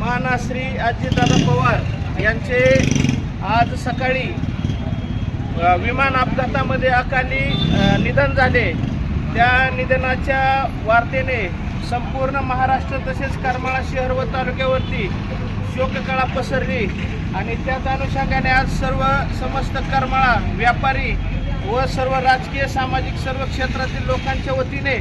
माननीय श्री अजितदादा पवार यांचे आज सकाळी विमान अपघातामध्ये अकाली निधन झाले. त्या निधनाच्या वार्तेने संपूर्ण महाराष्ट्र तसेच करमाळा शहर व तालुक्यावरती शोककळा पसरली आणि त्याच अनुषंगाने आज सर्व समस्त करमाळा व्यापारी व सर्व राजकीय सामाजिक सर्व क्षेत्रातील लोकांच्या वतीने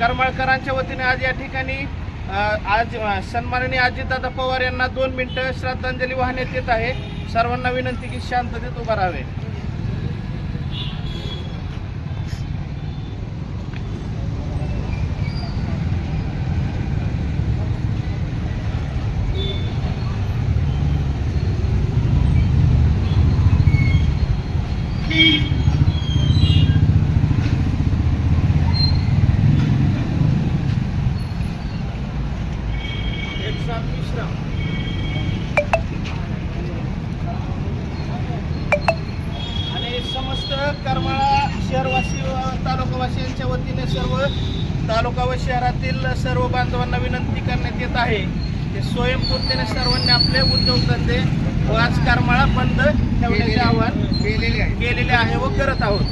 करमाळकरांच्या वतीने आज या ठिकाणी आज अ, सन्माननीय अजितदादा पवार यांना दोन मिनिटं श्रद्धांजली वाहण्यात येत आहे. सर्वांना विनंती की शांततेत उभा राहावे. एक साथ विश्राम आणि समस्त करमाळा शहरवासी व तालुकावासियांच्या वतीने सर्व तालुका व शहरातील सर्व बांधवांना विनंती करण्यात येत आहे. की स्वयंपूर्तीने सर्वांनी आपले उद्योगधंदे व आज करमाळा बंद ठेवण्याचे आवाहन केलेली आहे. केलेले आहे व करत आहोत.